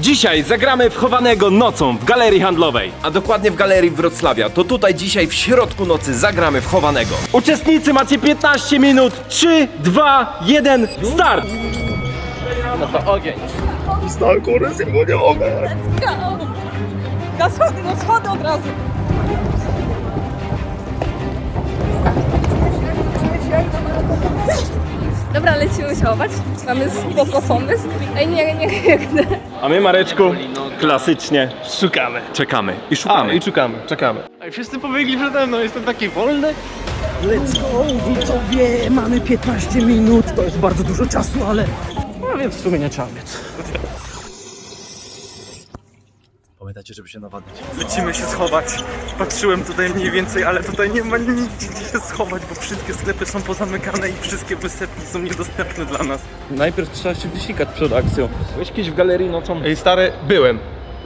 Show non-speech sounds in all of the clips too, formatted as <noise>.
Dzisiaj zagramy w chowanego nocą w galerii handlowej. A dokładnie w galerii Wrocławia. To tutaj dzisiaj w środku nocy zagramy w chowanego. Uczestnicy macie 15 minut. 3, 2, 1, start! No to ogień. Na schody, na schody od razu. Dobra, lecimy się chować. Mamy spoko pomysł. Ej, nie, nie, nie, nie. A my, Mareczku, klasycznie szukamy. Czekamy i szukamy. I czekamy, czekamy. Ej, wszyscy pobiegli przede mną, jestem taki wolny. Let's go, widzowie, mamy 15 minut, to jest bardzo dużo czasu, ale... No więc w sumie nie trzeba biec. Pamiętajcie, żeby się nawadniać. Lecimy się schować. Patrzyłem tutaj mniej więcej, ale tutaj nie ma nigdzie gdzie się schować, bo wszystkie sklepy są pozamykane i wszystkie wysepki są niedostępne dla nas. Najpierw trzeba się wysikać przed akcją. Byłeś kiedyś w galerii nocą? Ej, stary, byłem.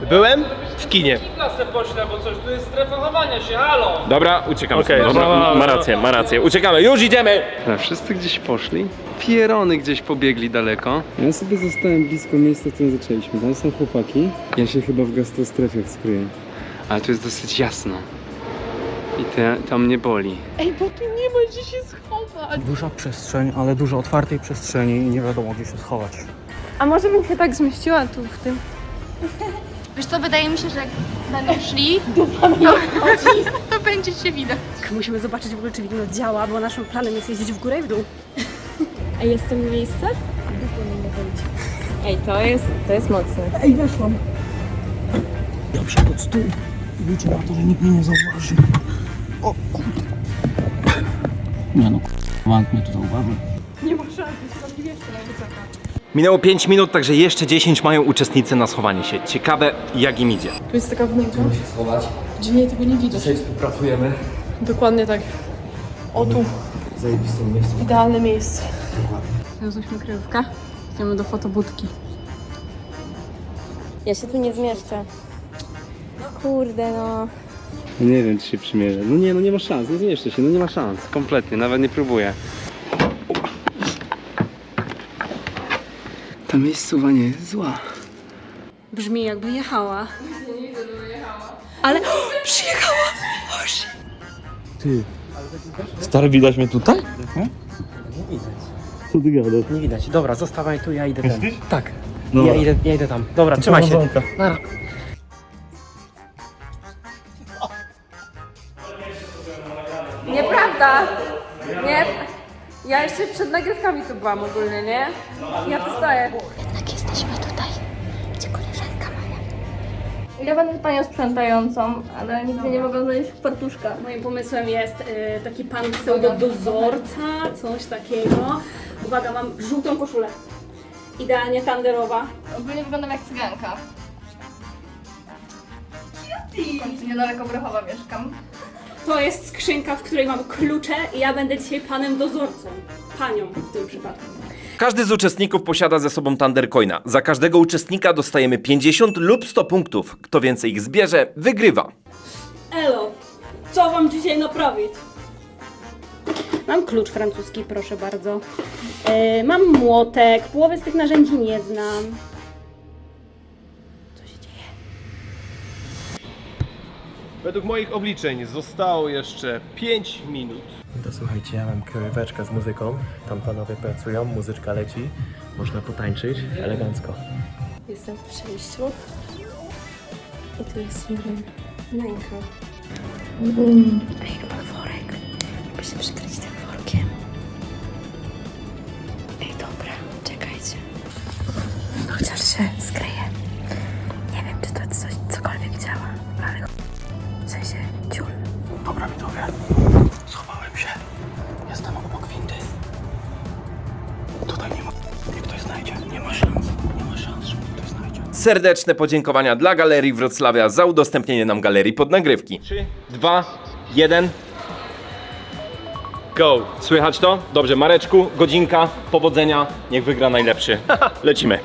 Byłem w kinie. Dobra, uciekamy. Okej, Dobra, dobra, ma dobra. rację, ma rację. Uciekamy, już idziemy! Ale wszyscy gdzieś poszli. Pierony gdzieś pobiegli daleko. Ja sobie zostałem blisko miejsca, w którym zaczęliśmy. Tam są chłopaki. Ja się chyba w gastrostrefach skryję. Ale tu jest dosyć jasno. I te, to mnie boli. Ej, bo tu nie ma gdzie się schować. Duża przestrzeń, ale dużo otwartej przestrzeni i nie wiadomo gdzie się schować. A może bym się tak zmieściła tu w tym? Wiesz co, wydaje mi się, że jak będą szli, to, <laughs> to będzie się widać. Musimy zobaczyć w ogóle, czy widmo działa, bo naszym planem jest jeździć w górę i w dół. A jest to miejsce? Ej, to jest, to jest mocne. Ej, weszłam. Ja się pod stół i liczę na to, że nikt mnie nie zauważy. O kurde. Nie no, bank mnie tu zauważył. Minęło 5 minut, także jeszcze 10 mają uczestnicy na schowanie się. Ciekawe, jak im idzie. Tu jest taka wnętrza, gdzie nie, tego nie widać. Dzisiaj współpracujemy. Dokładnie tak. O tu, Zajebiste miejsce. idealne miejsce. Znalazłyśmy kryjówkę. Idziemy do fotobudki. Ja się tu nie zmieszczę. Kurde no. Nie wiem, czy się przymierzę. No nie, no nie ma szans, nie zmieszczę się, no nie ma szans. Kompletnie, nawet nie próbuję. Ta miejscowa nie jest zła. Brzmi jakby jechała. Stary, widać mnie tutaj? Nie widać. Dobra, zostawaj tu, ja idę tam. Tak. Ja idę, ja idę tam. Dobra, trzymaj się. Nara. Nieprawda! Nie. Ja jeszcze przed nagrywkami tu byłam ogólnie, nie? Ja tu stoję. Jednak jesteśmy tutaj, gdzie koleżanka moja. Ja będę panią sprzątającą, ale nigdy nie mogę znaleźć fartuszka. Moim pomysłem jest y, taki pan pseudodozorca, coś takiego. Uwaga, mam żółtą koszulę. Idealnie tanderowa. Ogólnie wyglądam jak cyganka. Tu niedaleko Grochowa mieszkam. To jest skrzynka, w której mam klucze i ja będę dzisiaj panem dozorcą. Panią w tym przypadku. Każdy z uczestników posiada ze sobą Thundercoina. Za każdego uczestnika dostajemy 50 lub 100 punktów. Kto więcej ich zbierze, wygrywa. Elo, co wam dzisiaj naprawić? Mam klucz francuski, proszę bardzo. E, mam młotek, połowy z tych narzędzi nie znam. Według moich obliczeń zostało jeszcze 5 minut. To słuchajcie, ja mam kryjóweczkę z muzyką. Tam panowie pracują, muzyczka leci. Można potańczyć elegancko. Jestem w przejściu. I tu jest wnęka. Ej, chyba worek. Jakby się przykryć tym workiem. Ej, dobra, czekajcie. Chociaż się skryję. Serdeczne podziękowania dla Galerii Wrocławia za udostępnienie nam galerii pod nagrywki. 3, 2, 1. Go! Słychać to? Dobrze, Mareczku, godzinka, powodzenia, niech wygra najlepszy. <laughs> Lecimy.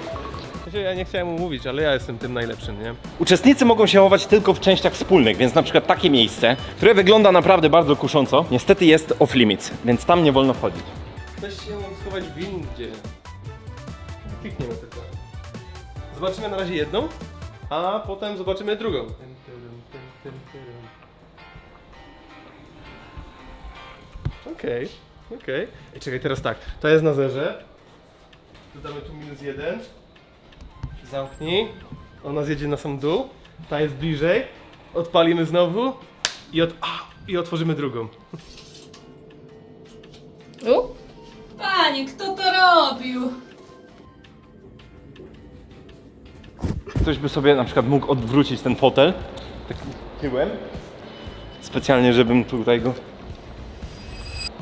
Znaczy, Ja nie chciałem mu mówić, ale ja jestem tym najlepszym, nie? Uczestnicy mogą się chować tylko w częściach wspólnych, więc na przykład takie miejsce, które wygląda naprawdę bardzo kusząco, niestety jest off limits, więc tam nie wolno wchodzić. Weź się mógł schować w windzie. Klikniemy tylko. Zobaczymy na razie jedną, a potem zobaczymy drugą. Okej, okej. I czekaj, teraz tak. To jest na zerze. Dodamy tu minus jeden. Zamknij. Ona zjedzie na sam dół. Ta jest bliżej. Odpalimy znowu. I, od... a, i otworzymy drugą. Panie, kto to robił? Ktoś by sobie na przykład mógł odwrócić ten fotel tak tyłem. Specjalnie, żebym tutaj go...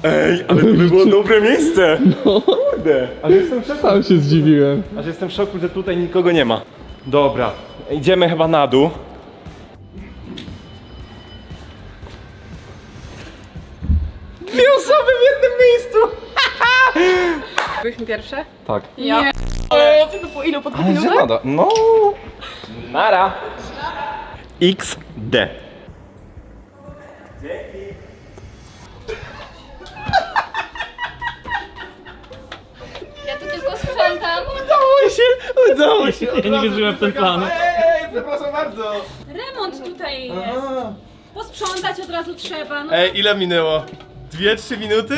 Ej, ale to by było dobre miejsce! No. Kurde, ale jestem w szoku. Sam się zdziwiłem. Aż jestem w szoku, że tutaj nikogo nie ma. Dobra, idziemy chyba na dół. Dwie osoby w jednym miejscu! Byliśmy pierwsze? Tak. Ja. Nie. To po ilu? Po dwóch Ale minutach? No. Nara. XD. Ja tu tylko sprzątam. Udało się! Udało się! Ja nie wierzyłem w ten plan. Ej, przepraszam bardzo! Remont tutaj jest. Posprzątać od razu trzeba. No Ej, ile minęło? Dwie, trzy minuty?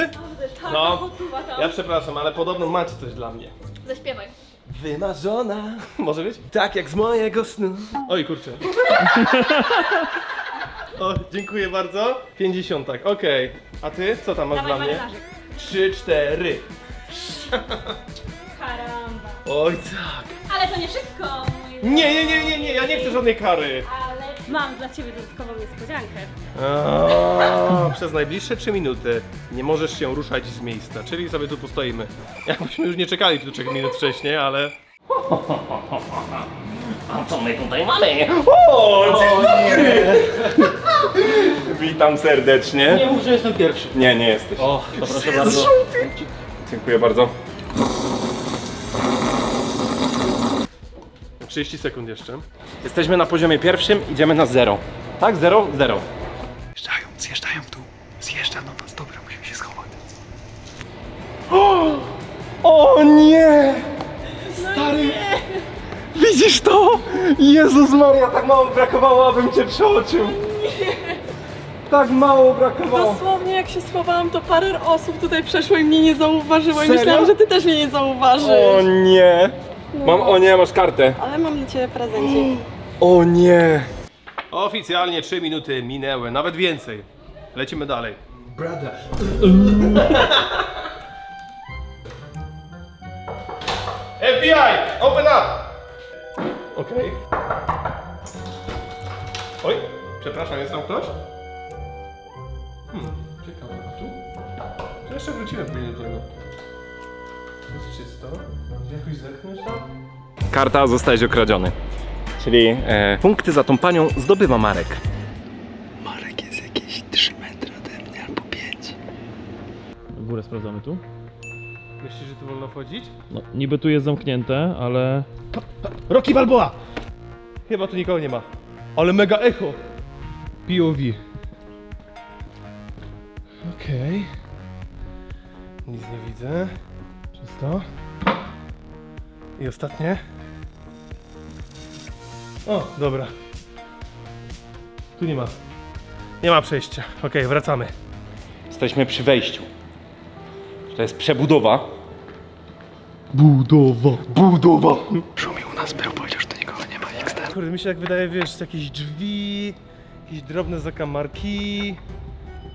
tak, no. gotowa tam. Ja przepraszam, ale podobno macie coś dla mnie. Zaśpiewaj. Wymarzona. <laughs> Może być? Tak jak z mojego snu. Oj, kurczę. <laughs> o, dziękuję bardzo. 50, tak, okej. A ty? Co tam masz Dawaj dla mnie? marynarzyk. Trzy, cztery. Karamba. Oj, tak. Ale to nie wszystko, mój Nie, nie, nie, nie, nie, ja nie chcę żadnej kary. Mam dla ciebie dodatkową niespodziankę. A, przez najbliższe 3 minuty nie możesz się ruszać z miejsca, czyli sobie tu postoimy. Jakbyśmy już nie czekali tu 3 minut wcześniej, ale... Witam serdecznie. Nie mów, że jestem pierwszy. Nie, nie jesteś. O, to proszę bardzo. Dziękuję bardzo. 30 sekund jeszcze. Jesteśmy na poziomie pierwszym, idziemy na zero. Tak, zero, zero. Zjeżdżają, zjeżdżają w dół. Zjeżdża do nas. Dobra, musimy się schować. O nie! Stary! Widzisz to? Jezus Maria, tak mało brakowało, abym cię przeoczył. Tak mało brakowało. Dosłownie jak się schowałam, to parę osób tutaj przeszło i mnie nie zauważyło. I Serio? myślałam, że ty też mnie nie zauważysz. O nie! Mam, o nie, masz kartę. Ale mam dla ciebie prezencik. O nie! Oficjalnie 3 minuty minęły, nawet więcej. Lecimy dalej. Brother. <laughs> FBI! Open up! Okej. Oj, przepraszam, jest tam ktoś? Hmm, ciekawe, a tu? To jeszcze wrócimy później do tego. To jest czysto. Jakoś zerknąć tam? Karta zostałeś okradziony. Czyli e, punkty za tą panią zdobywa Marek. Marek jest jakieś 3 metry ode mnie albo 5. W górę sprawdzamy tu. Myślisz, że tu wolno wchodzić? No, niby tu jest zamknięte, ale... Rocky Balboa! Chyba tu nikogo nie ma. Ale mega echo! POV. Okej. Nic nie widzę. Czysto. I ostatnie. O, dobra. Tu nie ma. Nie ma przejścia. Okej, wracamy. Jesteśmy przy wejściu. To jest przebudowa. Szumi u nas był, powiedział, że tu nikogo nie ma. XD. Kurde, mi się tak wydaje, wiesz, jakieś drzwi, jakieś drobne zakamarki.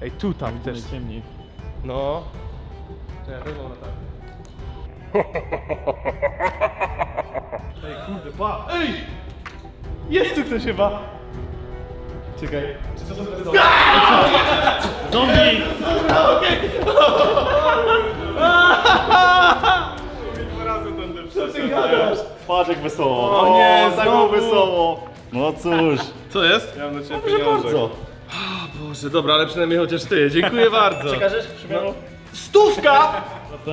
Ej, tu tam też. Ciemniej. No. Czekaj, wezmę na tak. Ej, kurde, pa! Ej! Jest tu ktoś chyba! Czekaj, czy to są zombie? Zombie! Patrz jak wesoło. O nie, tak znowu. wesoło. No cóż. Co jest? Ja mam na ciebie pieniążek. bardzo. Boże, dobra, ale przynajmniej chociaż ty. Dziękuję bardzo. Przekażesz? No. Stówka!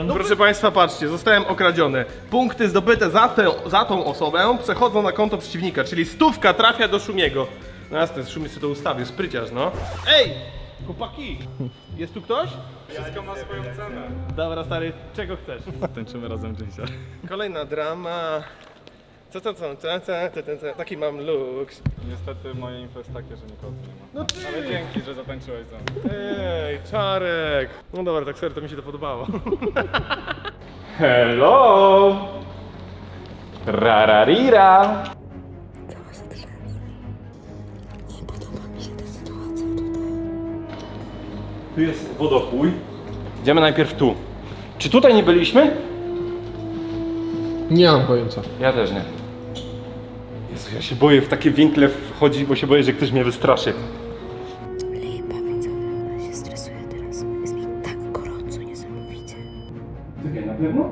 No proszę Państwa, patrzcie, zostałem okradziony. Punkty zdobyte za, tę, za tą osobę przechodzą na konto przeciwnika, czyli stówka trafia do Szumiego. No jasne, Szumi sobie to ustawił, spryciarz, no. Ej! Chłopaki! Jest tu ktoś? Wszystko ma swoją cenę. Dobra, stary, czego chcesz? Tańczymy razem Jason. Kolejna drama. Co, co, co, co, co, co, co, co, taki mam look. Niestety moje info jest takie, że nikogo nie ma. No ty! Ale dzięki, że zatańczyłeś ze mną. Ej, Czarek! No dobra, tak serio, to mi się to podobało. <laughs> Hello! Rararira! Cała się trzęsę. Nie podoba mi się ta sytuacja tutaj. Tu jest wodopój. Idziemy najpierw tu. Czy tutaj nie byliśmy? Nie mam pojęcia. Ja też nie. Ja się boję w takie winkle wchodzić, bo się boję, że ktoś mnie wystraszy. Lipa widzowie, ona się stresuje teraz. Jest mi tak gorąco, niesamowicie. Czekaj, na pewno?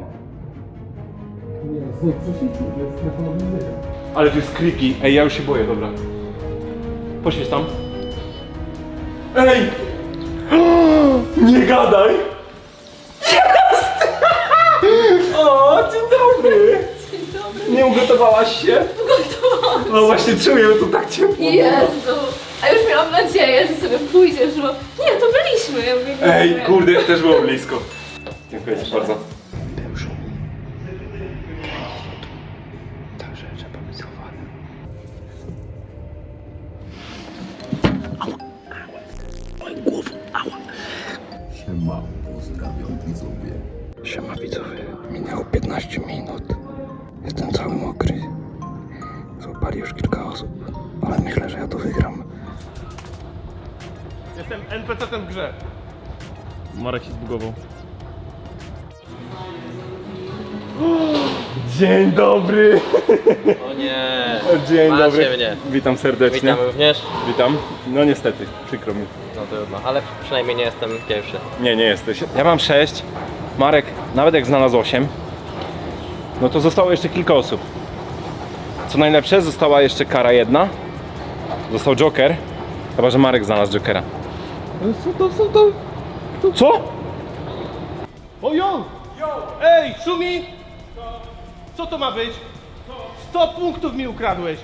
Ale to jest creepy. Ej, ja już się boję, dobra. Poświeć tam. Ej! <gasps> Nie gadaj! Jest! O, dzień dobry! Dzień dobry. Nie ugotowałaś się? No właśnie czuję, tu tak ciepło. Jezu! A już miałam nadzieję, że sobie pójdziesz, bo... Nie, to byliśmy. Ja mówię, nie, Ej, nie. kurde, też było blisko. Dziękuję ci bardzo. Ale myślę, że ja to wygram. Jestem NPC-tem w grze. Marek się zbugował. Dzień dobry! O nie, Dzień Macie dobry. mnie. Witam serdecznie. witam również. Witam. No niestety, przykro mi. No trudno, ale przynajmniej nie jestem pierwszy. Nie, nie jesteś. Ja mam 6. Marek, nawet jak znalazł 8, no to zostało jeszcze kilka osób. Co najlepsze, została jeszcze kara jedna. Został Joker. Chyba, że Marek znalazł Jokera. Co to, co to? Co? O yo! Ej, Szumi! Co to ma być? 100 punktów mi ukradłeś!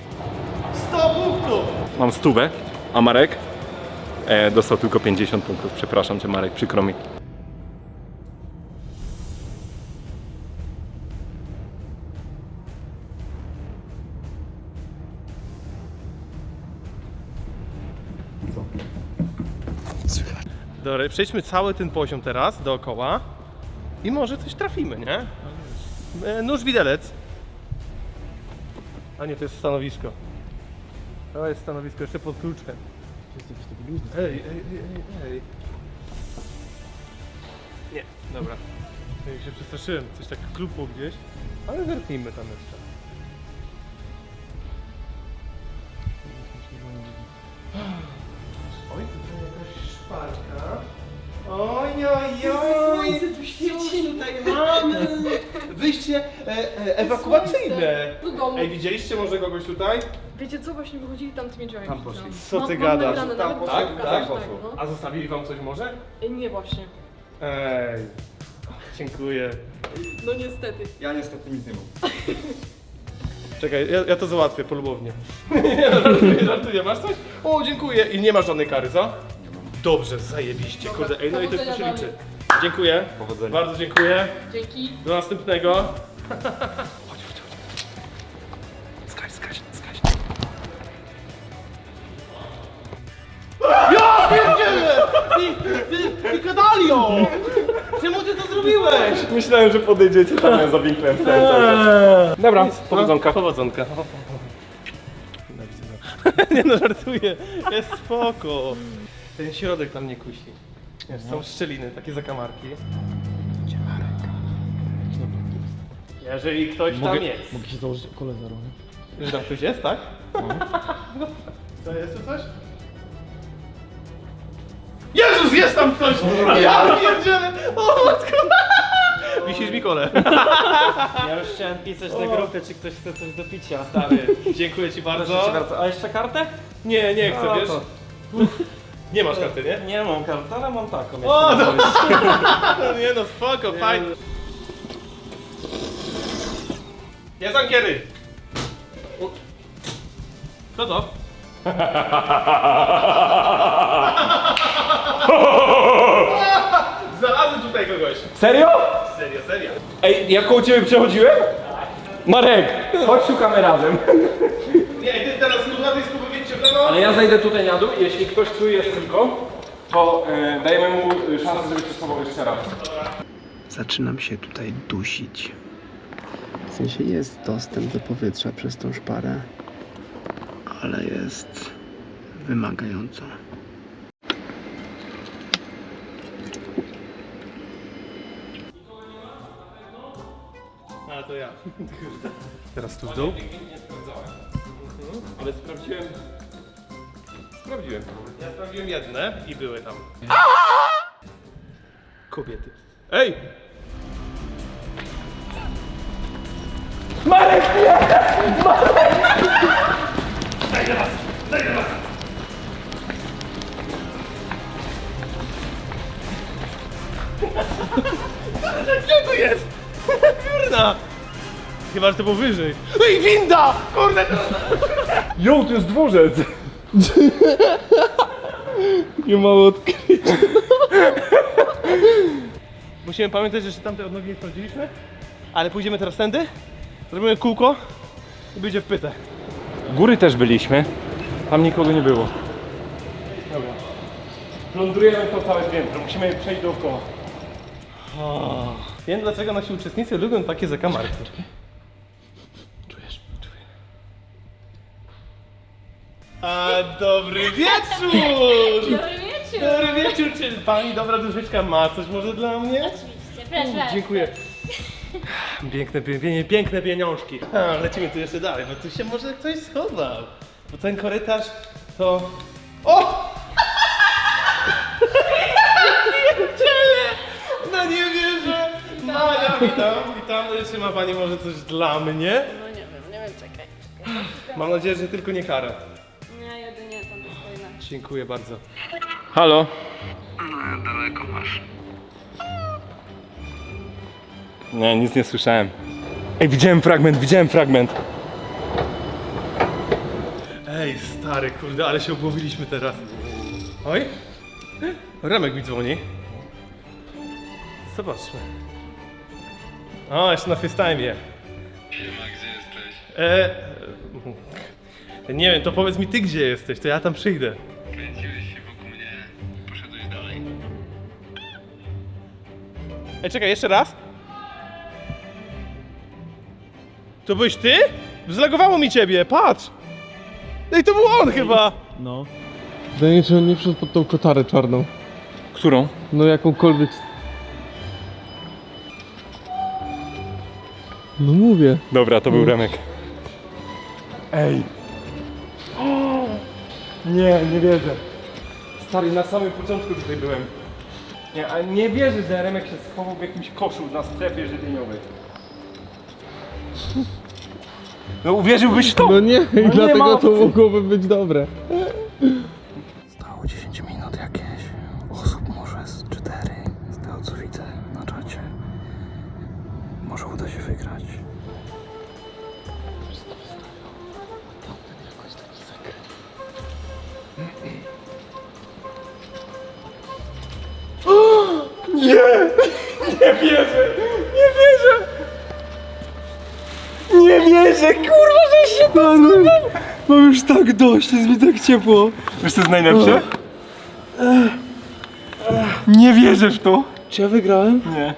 100 punktów! Mam stówę, a Marek e, dostał tylko 50 punktów. Przepraszam cię, Marek, przykro mi. Przejdźmy cały ten poziom teraz dookoła i może coś trafimy, nie? E, Nóż widelec. A nie, to jest stanowisko. To jest stanowisko jeszcze pod kluczem. Ej, ej, ej, ej, ej. Nie, dobra. Ja się przestraszyłem, coś tak klupło gdzieś, ale zerknijmy tam jeszcze. Wyjście e, e, ewakuacyjne! Do domu. Ej, widzieliście może kogoś tutaj? Wiecie co, właśnie wychodzili tamtymi drzwiami. Tam poszli. Co ty gadasz? nagrane, Tam poszli? tak, Tak? tak, no. A zostawili wam coś może? Ej, Nie właśnie. Ej, dziękuję. No niestety. Ja niestety nic nie mam. <laughs> Czekaj, ja, ja to załatwię polubownie. nie, <laughs> no, żartuję, żartuję. Masz coś? O, dziękuję. I nie masz żadnej kary, co? Dobrze, zajebiście. Kurde, ej, no i to powodzenia się liczy. dalej. Dziękuję. Powodzenia. Bardzo dziękuję. Dzięki. Do następnego. Skacz, skacz, skacz. Ja pierdzielę! Ty, ty, ty kadalio! Czemu ty to zrobiłeś? Myślałem, że podejdziecie tam, ja za winklem stałem cały czas. Dobra, powodzonka. No, powodzonka. <laughs> Nie no, żartuję. Jest spoko. Ten środek tam nie kusi. Wiesz, są szczeliny, takie zakamarki. Jeżeli ktoś tam jest. Mogę się założyć kole zero, nie? Że tam ktoś jest, tak? <laughs> To jest tu coś? Jezus, jest tam ktoś! Ja pierdzielę! O matko! <laughs> Wisisz mi kole. Ja już chciałem pisać na grupę, czy ktoś chce coś do picia. Stary, dziękuję ci bardzo. A jeszcze kartę? Nie, nie chcę, No wiesz? Nie masz karty, nie? Nie mam karty, ale mam taką. O, dobra. <laughs> mam. Nie no, spoko, fajnie. Jest ankiery! O. Co to? <laughs> Znalazłem tutaj kogoś. Serio? Serio, serio. Ej, jak koło ciebie przechodziłem? Marek, chodź szukamy razem. Nie, ty teraz tu na tej skubie wiecie w lewo. Ale ja zejdę tutaj na dół i jeśli ktoś czuje tylko, to e, dajemy mu e, szansę, żeby przesuwał jeszcze raz. Zaczynam się tutaj dusić. W sensie jest dostęp do powietrza przez tą szparę, ale jest wymagająco. A to ja. Teraz tu w dół. Ale sprawdziłem. Sprawdziłem. Ja sprawdziłem jedne i były tam. Kobiety. Ej! Gdzie tu jest? Kurna! Chyba, że to było wyżej. Ej, winda! Kurde. Jo, to jest dworzec! <laughs> Nie mało odkrycie. <laughs> Musimy pamiętać, że jeszcze tamte odnogi nie sprawdziliśmy, ale pójdziemy teraz tędy, zrobimy kółko i będzie w pytę. Góry też byliśmy. Tam nikogo nie było. Dobra. Plądrujemy to całe piętro. Musimy przejść dookoła. Wiem dlaczego nasi uczestnicy lubią takie zakamarki. Czujesz? Czuję. A dobry wieczór! Dobry wieczór! Dobry wieczór, czy pani dobra duszyczka ma coś może dla mnie? Oczywiście, proszę. Dziękuję. Piękne, piękne, piękne pieniążki. A, lecimy tu jeszcze dalej, bo tu się może ktoś schował. Bo ten korytarz to... O! Pierdziele! No nie wierzę! Maja, witam, witam. No jeszcze ma pani może coś dla mnie? No nie wiem, nie wiem, czekaj. Mam nadzieję, że tylko nie karę. Dziękuję bardzo. Halo? Daleko masz. Nie, nic nie słyszałem. Ej, widziałem fragment, widziałem fragment. Ej, stary, kurde, ale się obłowiliśmy teraz. Oj, Remek mi dzwoni. Zobaczmy. O, jeszcze na FaceTime. Siema, gdzie jesteś? E, nie wiem, to powiedz mi ty gdzie jesteś, to ja tam przyjdę. Kręciłeś się wokół mnie. Poszedłeś dalej. Ej, czekaj, jeszcze raz. To byłeś ty? Zlagowało mi ciebie, patrz! Ej, to był on chyba! No. Wydaje mi się, że on nie wszedł pod tą kotarę czarną. Którą? No jakąkolwiek. No mówię. Dobra, to był Remek. Ej! Nie, nie wierzę. Stary, na samym początku tutaj byłem. Nie, ale nie wierzę, że Remek się schował w jakimś koszu na strefie żywieniowej. No uwierzyłbyś w to? No nie, i nie ma dlatego to opcji. mogłoby być dobre. Stało 10 minut jakieś. Osób może z 4. Z tego co widzę na czacie. Może uda się wygrać. Nie wierzę! Nie wierzę! Nie wierzę, kurwa, że się to Mam już tak dość, jest mi tak ciepło. Wiesz co jest najlepsze? Nie wierzę w to. Czy ja wygrałem? Nie.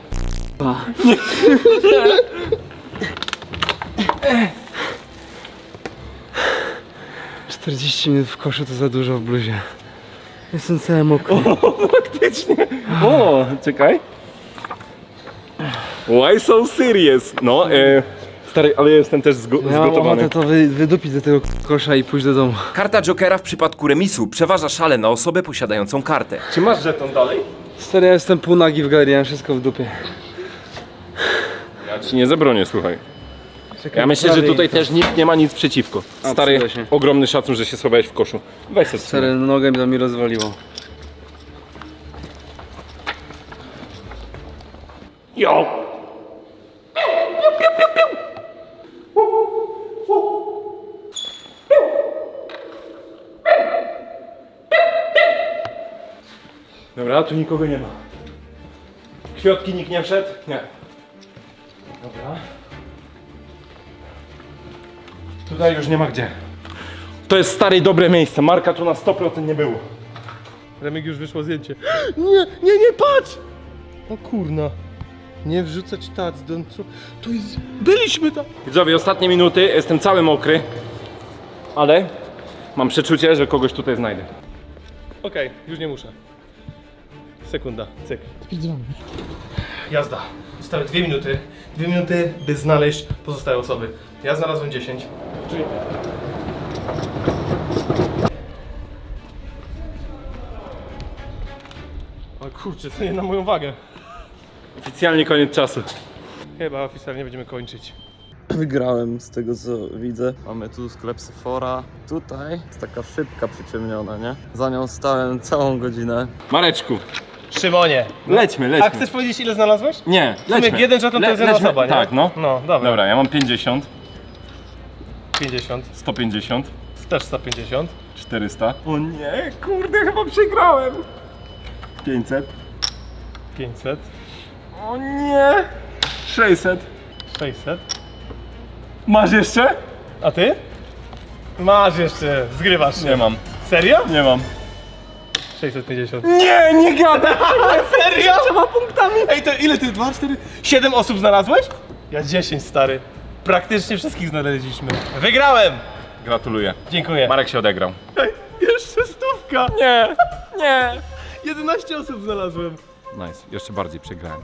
Nie. 40 minut w koszu to za dużo w bluzie. Jestem cały mokry. Faktycznie. O, czekaj. Why so serious? No, e, stary, ale jestem też zgo- Ja mam zgotowany. ochotę to wy, wydupić do tego kosza i pójść do domu. Karta Jokera w przypadku remisu przeważa szale na osobę posiadającą kartę. Czy masz żeton dalej? Stary, ja jestem pół nagi w galerii, mam wszystko w dupie. Ja ci nie zabronię, słuchaj. Czekaj, Ja myślę, że prawie tutaj też nikt nie ma nic przeciwko. Stary, się. ogromny szacun, że się schowałeś w koszu. Weź sobie. Stary, nogę mi to mi rozwaliło. Yo! Dobra, tu nikogo nie ma. Kwiatki nikt nie wszedł? Nie. Dobra. Tutaj już nie ma gdzie. To jest stare i dobre miejsce. Marka tu na 100% nie było. Remek już wyszło zdjęcie. <gasps> Nie, nie, nie, patrz! O kurna. Nie wrzucać tac do... To jest... Byliśmy tam! Widzowie, ostatnie minuty. Jestem cały mokry. Ale mam przeczucie, że kogoś tutaj znajdę. Okej, już nie muszę. Sekunda, cyk. Jazda. Zostały dwie minuty. Dwie minuty, by znaleźć pozostałe osoby. Ja znalazłem 10. O kurczę, to nie na moją wagę. Oficjalnie koniec czasu. Chyba oficjalnie będziemy kończyć. Wygrałem z tego co widzę. Mamy tu sklep Sephora. Tutaj jest taka szybka przyciemniona, nie? Za nią stałem całą godzinę. Mareczku, Szymonie. lećmy, lećmy. A chcesz powiedzieć ile znalazłeś? Nie, sumie lećmy. jeden żeton to jest jedna lećmy. osoba, nie? Tak, no. No, dobra. Dobra, ja mam 50, 50. 150, Też 150. 400. O nie, kurde, chyba przegrałem. 500. 500. O nie. 600. 600. Masz jeszcze? A ty? Masz jeszcze, zgrywasz się. Nie mam. Serio? Nie mam. 650. Nie, nie gadaj! <laughs> Serio? Trzema punktami. Ej, to ile ty? 2, 4, 7 osób znalazłeś? Ja 10, stary. Praktycznie wszystkich znaleźliśmy. Wygrałem! Gratuluję. Dziękuję. Marek się odegrał. Ej, jeszcze stówka! Nie, nie. 11 osób znalazłem. Nice, jeszcze bardziej przegrałem.